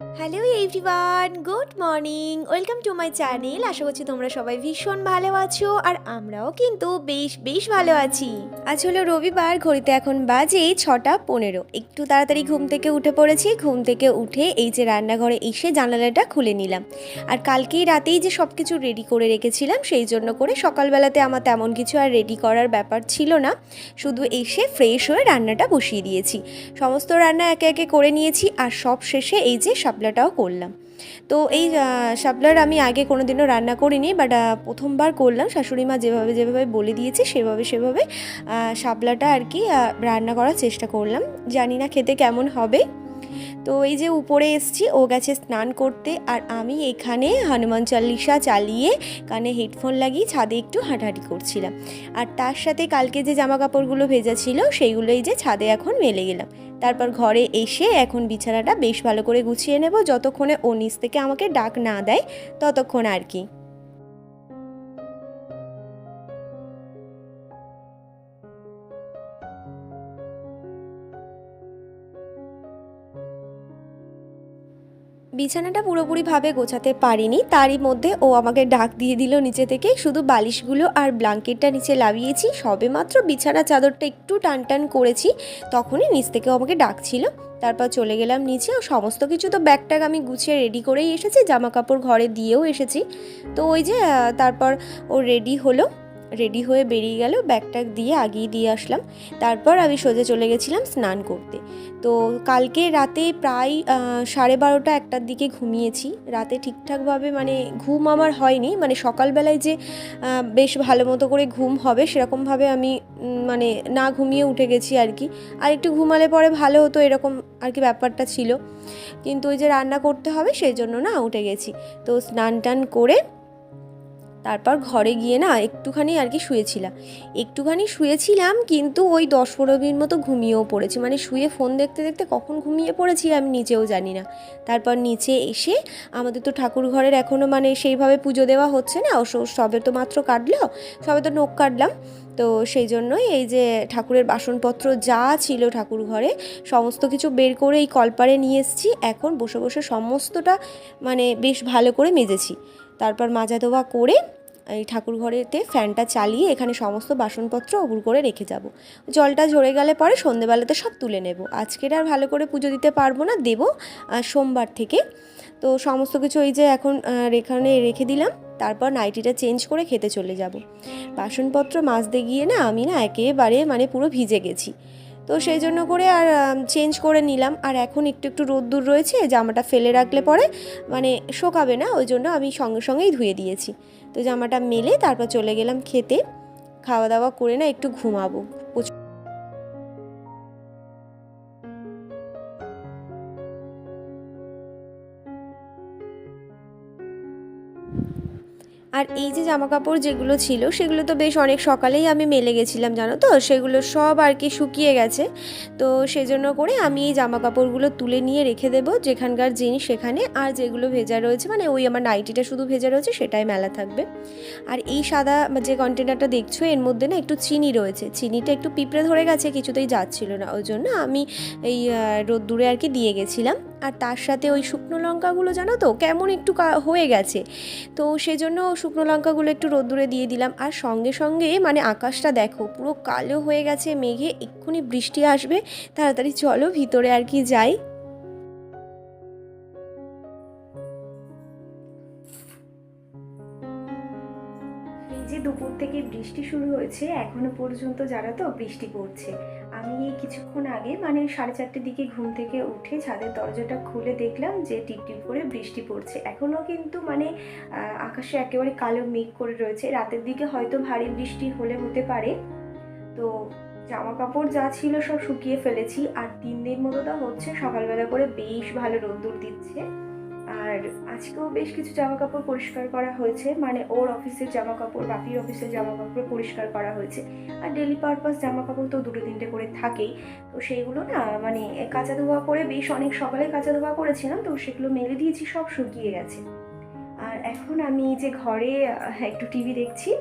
Hello everyone good morning welcome to my channel আশা করছি তোমরা সবাই ভীষণ ভালো আছো আর আমরাও কিন্তু বেশ বেশ ভালো আছি। আজ হলো রবিবার, ঘড়িতে এখন বাজে ছটা পনেরো। একটু তাড়াতাড়ি ঘুম থেকে উঠে পড়েছি। ঘুম থেকে উঠে এই যে রান্নাঘরে এসে জানালাটা খুলে নিলাম। আর কালকেই রাতেই যে সব কিছু রেডি করে রেখেছিলাম, সেই জন্য করে সকালবেলাতে আমার তেমন কিছু আর রেডি করার ব্যাপার ছিল না। শুধু এসে ফ্রেশ হয়ে রান্নাটা বসিয়ে দিয়েছি। সমস্ত রান্না একে একে করে নিয়েছি আর সব শেষে এই যে শাপলাটাও করলাম। তো এই শাপলার আমি আগে কোনো দিনও রান্না করিনি বাট প্রথমবার করলাম। শাশুড়ি মা যেভাবে যেভাবে বলে দিয়েছে, সেভাবে সেভাবে শাপলাটা আর কি রান্না করার চেষ্টা করলাম। জানি না খেতে কেমন হবে। তো এই যে উপরে এসছি, ও গেছে স্নান করতে আর আমি এখানে হনুমান চল্লিশা চালিয়ে কানে হেডফোন লাগিয়ে ছাদে একটু হাঁটাহাঁটি করছিলাম। আর তার সাথে কালকে যে জামা কাপড়গুলো ভেজা ছিল, সেইগুলোই যে ছাদে এখন মেলে গেলাম। তারপর ঘরে এসে এখন বিছানাটা বেশ ভালো করে গুছিয়ে নেব। যতক্ষণে ও নিচ থেকে আমাকে ডাক না দেয়, ততক্ষণ আর কি। বিছানাটা পুরোপুরিভাবে গোছাতে পারিনি, তারই মধ্যে ও আমাকে ডাক দিয়ে দিল নিচে থেকে, শুধু বালিশগুলো আর ব্ল্যাঙ্কেটটা নিচে লাভিয়েছি সবে মাত্র বিছানা চাদরটা একটু টান টান করেছি, তখনই নিচ থেকে ও আমাকে ডাকছিল। তারপর চলে গেলাম নিচে ও সমস্ত কিছু তো ব্যাগ ট্যাগ আমি গুছিয়ে রেডি করেই এসেছি জামা কাপড় ঘরে দিয়েও এসেছি। তো ওই যে তারপর ও রেডি হলো। রেডি হয়ে বেরিয়ে গেল ব্যাগ ট্যাগ দিয়ে আগিয়ে দিয়ে আসলাম। তারপর আমি সোজা চলে গেছিলাম স্নান করতে। তো কালকে রাতে প্রায় সাড়ে বারোটা একটার দিকে ঘুমিয়েছি। রাতে ঠিকঠাকভাবে মানে ঘুম আমার হয়নি। মানে সকালবেলায় যে বেশ ভালো মতো করে ঘুম হবে, সেরকমভাবে আমি মানে না ঘুমিয়ে উঠে গেছি আর কি। আর একটু ঘুমালে পরে ভালো হতো, এরকম আর কি ব্যাপারটা ছিল। কিন্তু ওই যে রান্না করতে হবে, সেই জন্য না উঠে গেছি। তো স্নান টান করে তারপর ঘরে গিয়ে না একটুখানি আর কি শুয়েছিলাম। একটুখানি শুয়েছিলাম কিন্তু ওই দশ পনেরো মিনিট মতো ঘুমিয়েও পড়েছি। মানে শুয়ে ফোন দেখতে দেখতে কখন ঘুমিয়ে পড়েছি আমি নিজেও জানি না। তারপর নিচে এসে আমাদের তো ঠাকুর ঘরের এখনও মানে সেইভাবে পুজো দেওয়া হচ্ছে না। সবে তো মাত্র কাটলো, সবে তো নোখ কাটলাম। তো সেই জন্যই এই যে ঠাকুরের বাসনপত্র যা ছিল ঠাকুর ঘরে, সমস্ত কিছু বের করে এই কলপারে নিয়ে এসেছি। এখন বসে বসে সমস্তটা মানে বেশ ভালো করে মেজেছি। তারপর মাজা ধোয়া করে এই ঠাকুর ঘরেতে ফ্যানটা চালিয়ে এখানে সমস্ত বাসনপত্র অগুর করে রেখে যাব। জলটা ঝরে গেলে পরে সন্ধেবেলাতে সব তুলে নেব। আজকের আর ভালো করে পুজো দিতে পারব না, দেব সোমবার থেকে। তো সমস্ত কিছু এই যে এখন এখানে রেখে দিলাম, তারপর নাইটিটা চেঞ্জ করে খেতে চলে যাব। বাসনপত্র মাজতে গিয়ে না আমি না একেবারে মানে পুরো ভিজে গেছি। তো সেই জন্য করে আর চেঞ্জ করে নিলাম। আর এখন একটু একটু রোদ্দুর রয়েছে, জামাটা ফেলে রাখলে পরে মানে শোকাবে না, ওই জন্য আমি সঙ্গে সঙ্গেই ধুয়ে দিয়েছি। তো জামাটা মেলে তারপর চলে গেলাম খেতে। খাওয়া দাওয়া করে না একটু ঘুমাবো। আর এই যে জামা কাপড় যেগুলো ছিল, সেগুলো তো বেশ অনেক সকালেই আমি মেলে গেছিলাম, জানো তো? সেগুলো সব আর কি শুকিয়ে গেছে। তো সেজন্য করে আমি এই জামা কাপড়গুলো তুলে নিয়ে রেখে দেবো, যেখানকার জিনিস সেখানে। আর যেগুলো ভেজা রয়েছে মানে ওই আমার নাইটিটা শুধু ভেজা রয়েছে, সেটাই মেলা থাকবে। আর এই সাদা যে কন্টেনারটা দেখছ, এর মধ্যে না একটু চিনি রয়েছে। চিনিটা একটু পিঁপড়ে ধরে গেছে, কিছুতেই যাচ্ছিল না। ওই জন্য আমি এই রোদ্দুরে আর কি দিয়ে গেছিলাম। আর তার সাথে ওই শুকনো লঙ্কাগুলো জানো তো, কেমন একটু হয়ে গেছে। তো সেজন্য শুকনো লঙ্কাগুলো একটু রোদ্দুরে দিয়ে দিলাম। আর সঙ্গে সঙ্গে মানে আকাশটা দেখো, পুরো কালো হয়ে গেছে মেঘে, এক্ষুনি বৃষ্টি আসবে, তাড়াতাড়ি চলো ভিতরে আর কি যাই। যে দুপুর থেকে বৃষ্টি শুরু হয়েছে, এখনও পর্যন্ত যারা তো বৃষ্টি পড়ছে আমি এই কিছুক্ষণ আগে মানে সাড়ে চারটের দিকে ঘুম থেকে উঠে ছাদের দরজাটা খুলে দেখলাম যে টিপ টিপ করে বৃষ্টি পড়ছে। এখনও কিন্তু মানে আকাশে একেবারে কালো মেঘ করে রয়েছে। রাতের দিকে হয়তো ভারী বৃষ্টি হলে হতে পারে। তো জামা কাপড় যা ছিল সব শুকিয়ে ফেলেছি। আর তিন দিন মতো তা হচ্ছে, সকালবেলা করে বেশ ভালো রোদ্দুর দিচ্ছে। আর আজকেও বেশ কিছু জামা কাপড় পরিষ্কার করা হয়েছে। মানে ওর অফিসের জামা কাপড় বাপির অফিসের জামা কাপড় পরিষ্কার করা হয়েছে। আর ডেলি পারপাস জামা কাপড় তো দুটো তিনটে করে থাকেই। তো সেইগুলো না মানে কাঁচা ধোয়া করে বেশ অনেক সকালে কাঁচা ধোয়া করেছিলাম, তো সেগুলো মেলে দিয়েছি, সব শুকিয়ে গেছে। আর এখন আমি যে ঘরে একটু টিভি দেখছি,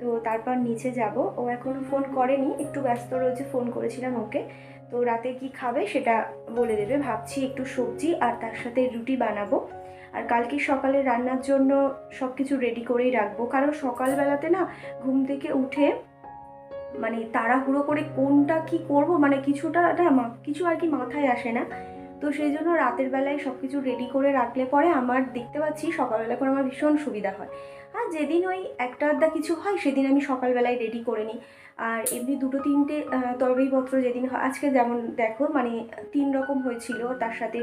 তো তারপর নিচে যাব। ও এখনও ফোন করেনি, একটু ব্যস্ত রয়েছে ফোন করেছিলাম ওকে। তো রাতে কি খাবে সেটা বলে দেবে। ভাবছি একটু সবজি আর তার সাথে রুটি বানাবো। আর কালকে সকালে রান্নার জন্য সব কিছু রেডি করেই রাখব। কারণ সকালবেলাতে না ঘুম থেকে উঠে মানে তাড়াহুড়ো করে কোনটা কি করব মানে কিছুটা না কিছু আর কি মাথায় আসে না। তো সেই জন্য রাতের বেলায় সব কিছু রেডি করে রাখলে পরে আমার দেখতে পাচ্ছি সকালবেলা করে আমার ভীষণ সুবিধা হয়। আর যেদিন ওই একটা আধটা কিছু হয়, সেদিন আমি সকালবেলায় রেডি করে নিই। আর এমনি দুটো তিনটে তরকারিপত্র যেদিন হয়, আজকে যেমন দেখো মানে তিন রকম হয়েছিল, তার সাথে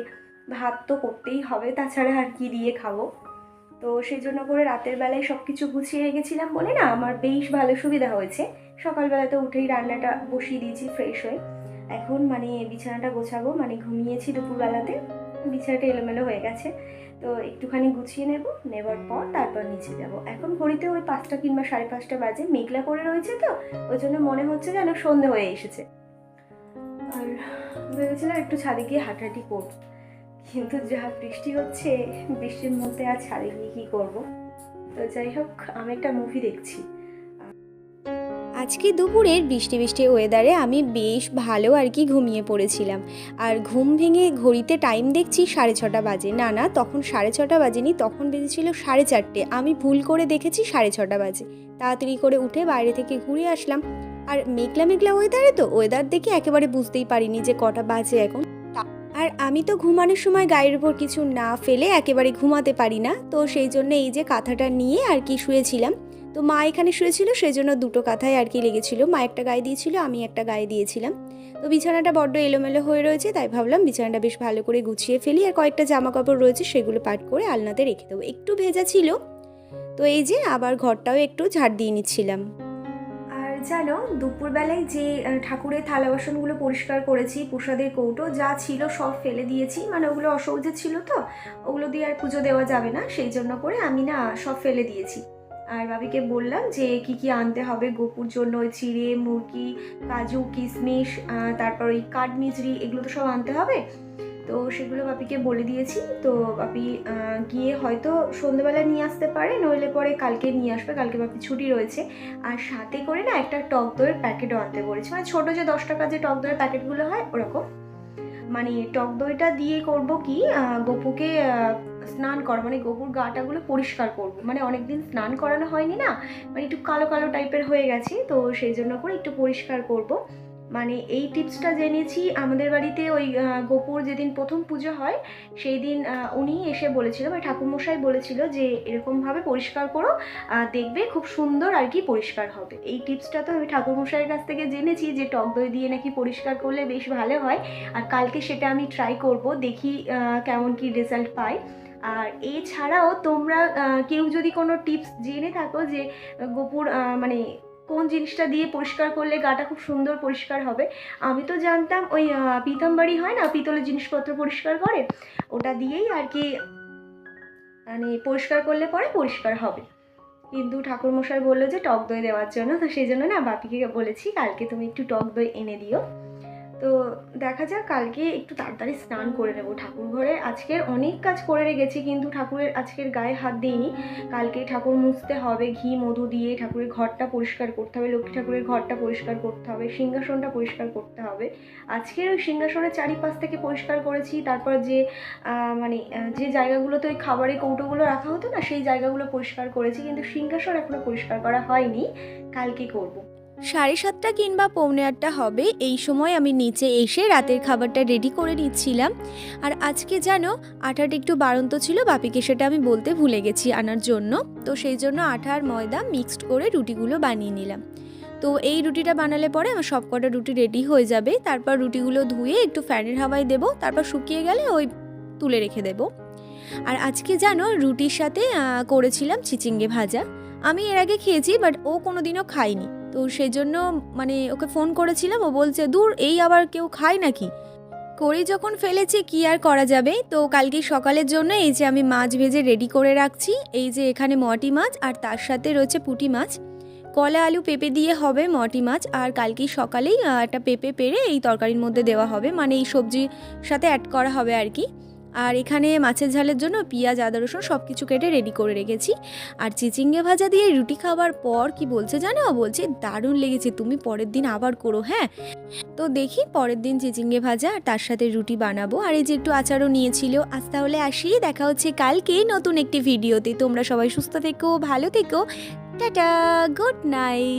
ভাত তো করতেই হবে, তাছাড়া আর কি দিয়ে খাব। তো সেই জন্য করে রাতের বেলায় সব কিছু গুছিয়ে রেখেছিলাম বলে না, আমার বেশ ভালো সুবিধা হয়েছে। সকালবেলা তো উঠেই রান্নাটা বসিয়ে দিয়েছি ফ্রেশ হয়ে। এখন মানে বিছানাটা গোছাবো মানে ঘুমিয়েছি দুপুরবেলাতে। বিছানাটা এলোমেলো হয়ে গেছে। তো একটুখানি গুছিয়ে নেব নেবার পর তারপর নিচে যাব। এখন ঘড়িতে ওই পাঁচটা কিংবা সাড়ে পাঁচটা বাজে মেঘলা করে রয়েছে তো ওই জন্য মনে হচ্ছে যেন সন্ধে হয়ে এসেছে। আর ভেবেছিলাম একটু ছাদে গিয়ে হাঁটাহাঁটি করব কিন্তু যা বৃষ্টি হচ্ছে বৃষ্টির মধ্যে আর ছাদে গিয়ে কী করব? তো যাই হোক আমি একটা মুভি দেখছি। আজকে দুপুরের বৃষ্টি বৃষ্টি ওয়েদারে আমি বেশ ভালো আর কি ঘুমিয়ে পড়েছিলাম। আর ঘুম ভেঙে ঘড়িতে টাইম দেখছি সাড়ে ছটা বাজে। না না, তখন সাড়ে ছটা বাজেনি, তখন বেজেছিল সাড়ে চারটে। আমি ভুল করে দেখেছি সাড়ে ছটা বাজে। তাড়াতাড়ি করে উঠে বাইরে থেকে ঘুরে আসলাম। আর মেঘলা মেঘলা ওয়েদারে তো ওয়েদার দেখে একেবারে বুঝতেই পারিনি যে কটা বাজে এখন। আর আমি তো ঘুমানোর সময় গায়ের উপর কিছু না ফেলে একেবারে ঘুমাতে পারি না। তো সেই জন্য এই যে কাঁথাটা নিয়ে আর কি শুয়েছিলাম। তো মা এখানে শুয়েছিল সেই জন্য দুটো কাঁথায় আর কি লেগেছিল। মা একটা গায়ে দিয়েছিল, আমি একটা গায়ে দিয়েছিলাম। তো বিছানাটা বড্ড এলোমেলো হয়ে রয়েছে, তাই ভাবলাম বিছানাটা বেশ ভালো করে গুছিয়ে ফেলি। আর কয়েকটা জামা কাপড় রয়েছে, সেগুলো পাট করে আলনাতে রেখে দেবো। একটু ভেজা ছিল, তো এই যে আবার ঘরটাও একটু ঝাড় দিয়ে নিচ্ছিলাম। আর জানো দুপুরবেলায় যে ঠাকুরের থালা বাসনগুলো পরিষ্কার করেছি, প্রসাদের কৌটো, যা ছিল সব ফেলে দিয়েছি। মানে ওগুলো অসহজে ছিল তো, ওগুলো দিয়ে আর পুজো দেওয়া যাবে না, সেই জন্য করে আমি না সব ফেলে দিয়েছি। আর বাবিকে বললাম যে কি কি আনতে হবে গোপুর জন্য, ওই চিড়ে, মুরগি, কাজু, কিশমিশ তারপর ওই কাঠমিজরি এগুলো তো সব আনতে হবে। তো সেগুলো বাপিকে বলে দিয়েছি। তো বাপি গিয়ে হয়তো সন্ধ্যেবেলা নিয়ে আসতে পারে, নইলে পরে কালকে নিয়ে আসবে, কালকে বাপি ছুটি রয়েছে। আর সাথে করে না একটা টক দইয়ের প্যাকেটও আনতে বলেছি। মানে ছোটো যে দশ টাকা যে টক দইয়ের প্যাকেটগুলো হয়, ওরকম। মানে টক দইটা দিয়ে করব কি গপুকে স্নান করা মানে গপুর গাটাগুলো পরিষ্কার করব। মানে অনেক দিন স্নান করানো হয়নি না মানে একটু কালো কালো টাইপের হয়ে গেছে, তো সেই জন্য করে একটু পরিষ্কার করব। মানে এই টিপসটা জেনেছি আমাদের বাড়িতে ওই গোপুর যেদিন প্রথম পুজো হয়, সেই দিন উনি এসে বলেছিল মানে ঠাকুরমশাই বলেছিল যে এরকমভাবে পরিষ্কার করো দেখবে খুব সুন্দর আর কি পরিষ্কার হবে। এই টিপসটা তো আমি ঠাকুরমশাইয়ের কাছ থেকে জেনেছি যে টক দই দিয়ে নাকি পরিষ্কার করলে বেশ ভালো হয়, আর কালকে সেটা আমি ট্রাই করব, দেখি কেমন কি রেজাল্ট পাই আর এছাড়াও তোমরা কেউ যদি কোনো টিপস জেনে থাকো যে গোপুর মানে কোন জিনিসটা দিয়ে পরিষ্কার করলে গাটা খুব সুন্দর পরিষ্কার হবে আমি তো জানতাম ওই আহ, পিতাম্বাড়ি হয় না পিতলের জিনিসপত্র পরিষ্কার করে ওটা দিয়েই আর কি মানে পরিষ্কার করলে পরে পরিষ্কার হবে। কিন্তু ঠাকুরমশাই বলল যে টক দই দেওয়ার জন্য তো সেই জন্য না বাপিকে বলেছি কালকে তুমি একটু টক দই এনে দিও। তো দেখা যাক, কালকে একটু তাড়াতাড়ি স্নান করে নেব ঠাকুর ঘরে। আজকের অনেক কাজ করে রেখেছি, কিন্তু ঠাকুরের আজকের গায়ে হাত দিইনি। কালকে ঠাকুর মুছতে হবে, ঘি, মধু দিয়ে ঠাকুরের ঘরটা পরিষ্কার করতে হবে, লক্ষ্মী ঠাকুরের ঘরটা পরিষ্কার করতে হবে, সিংহাসনটা পরিষ্কার করতে হবে। আজকের ওই সিংহাসনের চারিপাশ থেকে পরিষ্কার করেছি, তারপর যে মানে যে জায়গাগুলোতে ওই খাবারের কৌটোগুলো রাখা হতো না, সেই জায়গাগুলো পরিষ্কার করেছি, কিন্তু সিংহাসন এখনও পরিষ্কার করা হয়নি। কালকে করব। সাড়ে সাতটা কিংবা পৌনে আটটা হবে, এই সময় আমি নিচে এসে রাতের খাবারটা রেডি করে নিচ্ছিলাম। আর আজকে যেন আটাটা একটু বাড়ন্ত ছিল, বাপিকে সেটা আমি বলতে ভুলে গেছি আনার জন্য। তো সেই জন্য আটা আর ময়দা মিক্সড করে রুটিগুলো বানিয়ে নিলাম। তো এই রুটিটা বানালে পরে আমার সব কটা রুটি রেডি হয়ে যাবে। তারপর রুটিগুলো ধুয়ে একটু ফ্যানের হাওয়ায় দেবো, তারপর শুকিয়ে গেলে ওই তুলে রেখে দেবো। আর আজকে জানো, রুটির সাথে করেছিলাম চিচিঙ্গে ভাজা। আমি এর আগে খেয়েছি বাট ও কোনোদিনও খায়নি। তো সেই জন্য মানে ওকে ফোন করেছিলাম, ও বলছে, দূর, এই আবার কেউ খায় নাকি? করি যখন ফেলেছি, কি আর করা যাবে? তো কালকে সকালের জন্য এই যে আমি মাছ ভেজে রেডি করে রাখছি, এই যে এখানে মটি মাছ আর তার সাথে রয়েছে পুঁটি মাছ। কলা, আলু পেঁপে দিয়ে হবে মটি মাছ, আর কালকেই সকালেই একটা পেঁপে পেরে এই তরকারির মধ্যে দেওয়া হবে। মানে এই সবজির সাথে অ্যাড করা হবে আর কি। আর এখানে মাছের ঝালের জন্য পেঁয়াজ, আদা, রসুন সব কিছু কেটে রেডি করে রেখেছি। আর চিচিঙ্গে ভাজা দিয়ে রুটি খাওয়ার পর কি বলছে জানো? বলছে, দারুণ লেগেছে, তুমি পরের দিন আবার করো হ্যাঁ? তো দেখি পরের দিন চিচিঙ্গে ভাজা আর তার সাথে রুটি বানাবো। আর এই যে একটু আচারও নিয়েছিল। আজ তাহলে আসি, দেখা হচ্ছে কালকে নতুন একটি ভিডিওতে। তোমরা সবাই সুস্থ থেকো, ভালো থেকো। Tata, good night.